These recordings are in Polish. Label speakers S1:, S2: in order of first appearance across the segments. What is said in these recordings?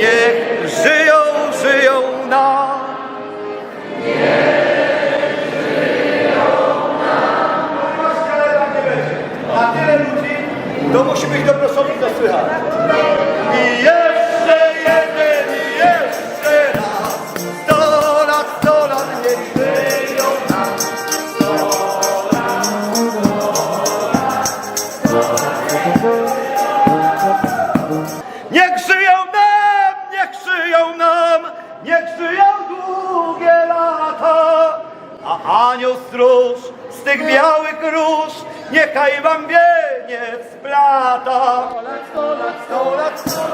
S1: niech żyją, żyją nam. Na tyle ludzi, to musi być dobrosownik do słychać. I
S2: What?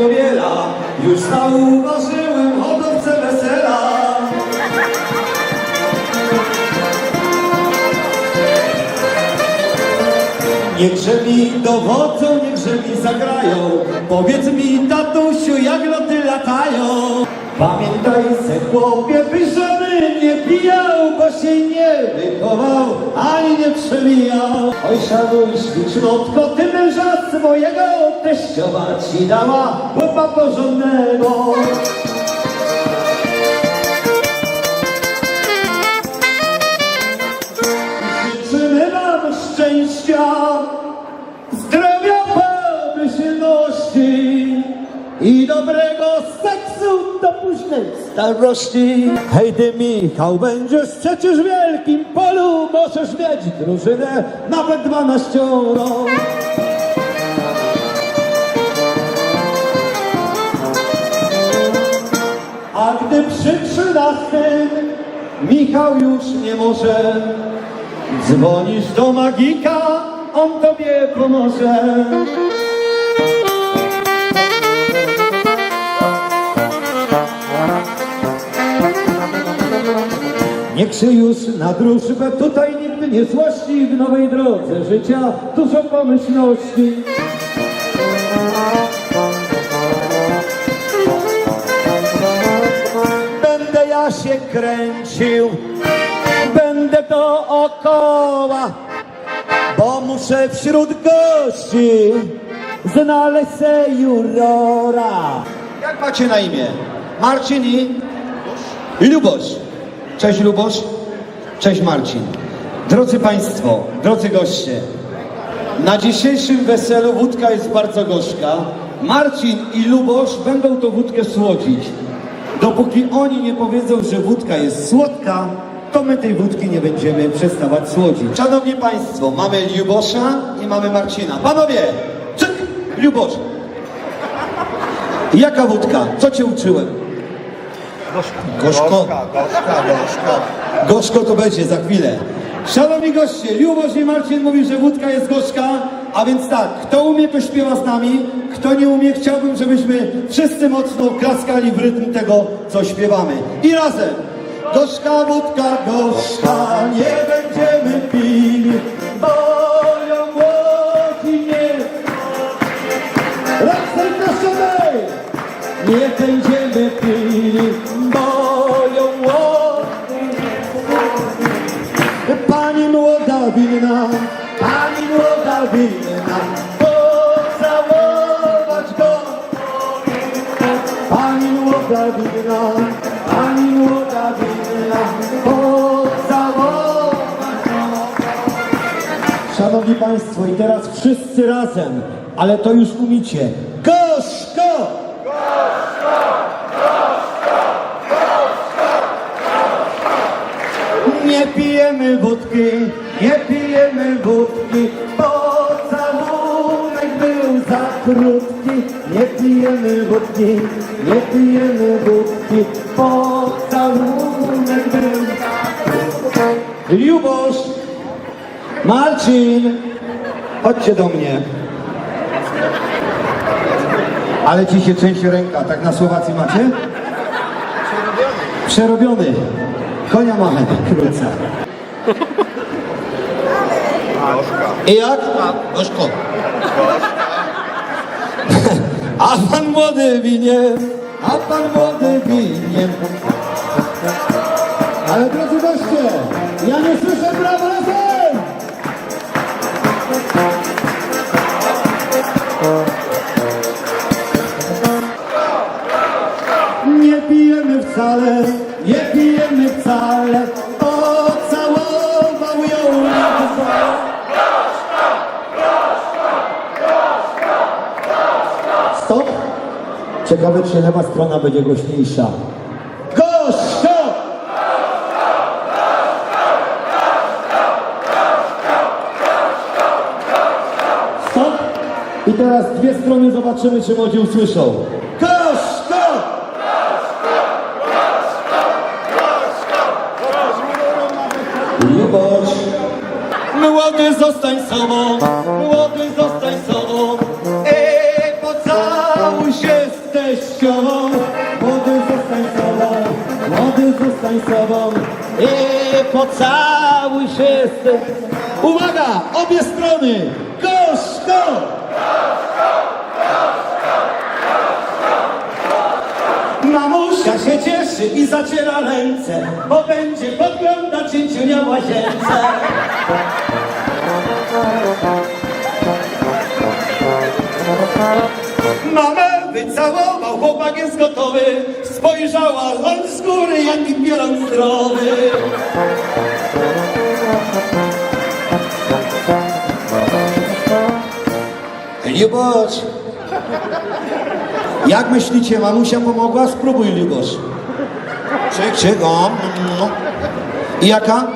S2: Powiela. Już zauważyłem hodowcę wesela. Niechże mi dowodzą, niechże mi zagrają. Powiedz mi, tatusiu, jak loty latają. Pamiętaj se, chłopie, by pijał, bo się nie wychował, ani nie przemijał. Oj, szanuj, ślicznotko, ty męża swojego teściowa ci dała, chłopa porządnego. Do późnej starości. Hej ty Michał, będziesz przecież w wielkim polu, możesz mieć drużynę nawet dwanaścioro. A gdy przy trzynastym Michał już nie może, dzwonisz do magika, on tobie pomoże. Niech się już na drużbę tutaj nigdy nie złości w nowej drodze życia dużo pomyślności. Będę ja się kręcił, będę dookoła, bo muszę wśród gości znaleźć se jurora. Jak macie na imię? Marcin i? Lubosz. Cześć Lubosz. Cześć Marcin. Drodzy Państwo, drodzy goście, na dzisiejszym weselu wódka jest bardzo gorzka. Marcin i Lubosz będą tą wódkę słodzić. Dopóki oni nie powiedzą, że wódka jest słodka, to my tej wódki nie będziemy przestawać słodzić. Szanowni Państwo, mamy Lubosza i mamy Marcina. Panowie, cyk, Lubosz. Jaka wódka? Co Cię uczyłem? Gorzko.
S1: Gorzka, gorzka, gorzka.
S2: Gorzko to będzie za chwilę. Szanowni goście, Lubosz i Marcin mówi, że wódka jest gorzka, a więc tak, kto umie, to śpiewa z nami, kto nie umie, chciałbym, żebyśmy wszyscy mocno klaskali w rytm tego, co śpiewamy. I razem! Gorzka wódka, gorzka, nie będziemy pili, boją łodzi mnie. Raz zapraszamy! Nie będziemy pili, łodzi Pani młoda winna, pani młoda winna, pocałować go. Pani młoda winna, pani młoda winna, pocałować go. Szanowni Państwo, i teraz wszyscy razem, ale to już umicie. Gorzko! Nie pijemy wódki, nie pijemy wódki, pocałunek był za krótki. Nie pijemy wódki, nie pijemy wódki, pocałunek był za krótki. Lubosz, Marcin! Chodźcie do mnie. Ale ci się trzęsie ręka, tak na Słowacji macie? Przerobiony. Konia mamy, krótce. I jak? Gorzko. A pan młody winien, a pan młody winien. Ale drodzy goście, ja nie słyszę brawa Ciekawe, czy lewa strona będzie głośniejsza. Gorzko! Stop! I teraz dwie strony zobaczymy, czy młodzi usłyszą. Gorzko! Luboś! Młody zostań sobą, młody zostań sobą. Ej, pocałuj się z teścią. Młody zostań sobą, młody zostań sobą. Ej, pocałuj się z teścią. Uwaga, obie strony. Gorzko! Mamusia się cieszy i zaciera ręce, bo będzie podglądać cięciunia w łazience. Mamę wycałował, chłopak jest gotowy, spojrzała on z góry, jaki piorun zdrowy. Lubosz, jak myślicie, mamusia pomogła? Spróbuj, Lubosz. Czyk, czyk, o. No. I jaka?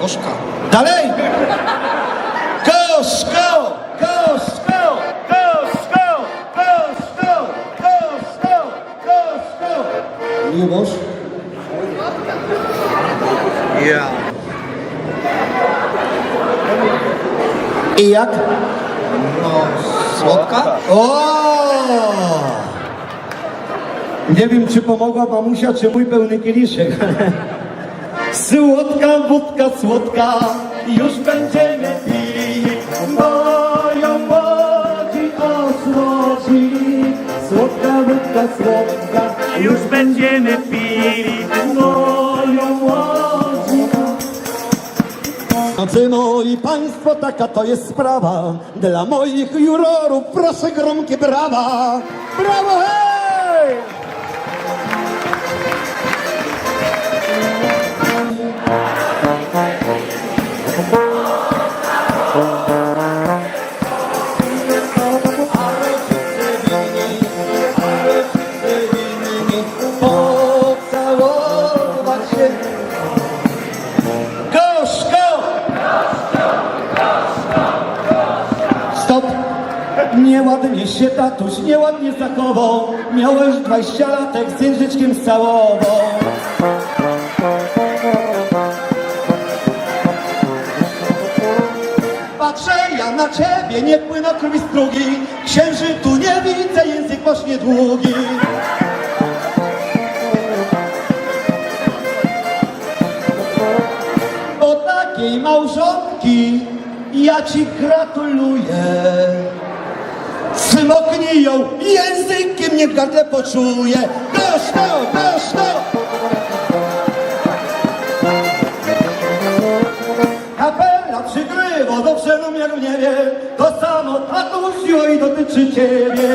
S2: Gorzka. Dalej! Gorzko! Gorzko! Gorzko! Gorzko! Gorzko! Gorzko! Lubosz?
S1: Ja.
S2: I jak?
S1: Słodka?
S2: O! Nie wiem, czy pomogła mamusia, czy mój pełny kieliszek. Słodka wódka, słodka, już będziemy pili. Moją młodzi osłodzi. Słodka wódka, słodka,
S3: Już będziemy pili
S2: moją. Drodzy moi państwo, taka to jest sprawa. Dla moich jurorów proszę gromkie brawa. Brawo, hej! Tatuś, nieładnie zachował. Miałeś 20 latek z języczkiem z całową. Patrzę ja na ciebie, nie płyną krwi strugi. Księży tu nie widzę, język masz niedługi. Do takiej małżonki ja ci gratuluję. Smoknij ją językiem, niech gardle poczuje. Dość to! Kapela przygrywa do przenumiaru nie wie, to samo tatusiu i dotyczy ciebie.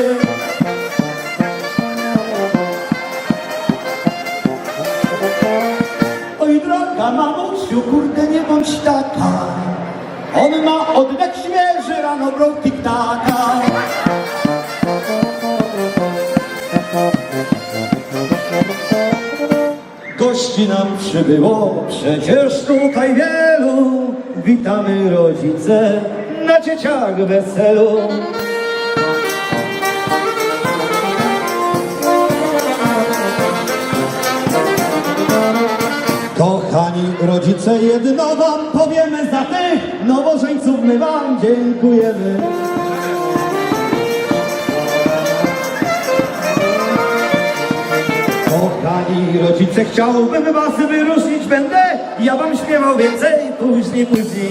S2: Oj droga mamusiu, kurde nie bądź taka On ma oddech świeży, rano brał tiktaka Gości nam przybyło, przecież tutaj wielu. Witamy rodzice na dzieciach weselu. Kochani rodzice, jedno wam powiemy za tych nowożeńców, my wam dziękujemy. Kochani rodzice, chciałbym was wyróżnić, będę ja wam śpiewał więcej, później, później.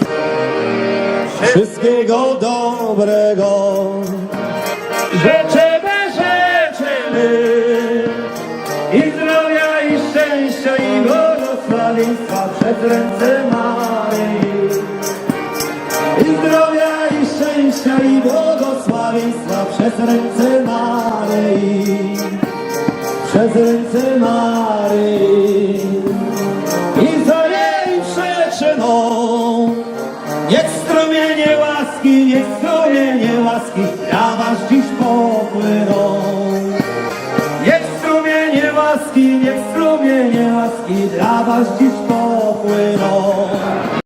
S2: Wszystkiego dobrego.
S3: Życzymy, życzymy
S2: I zdrowia i szczęścia i błogosławieństwa przez ręce Maryi. I zdrowia i szczęścia i błogosławieństwa przez ręce Maryi. Przez ręce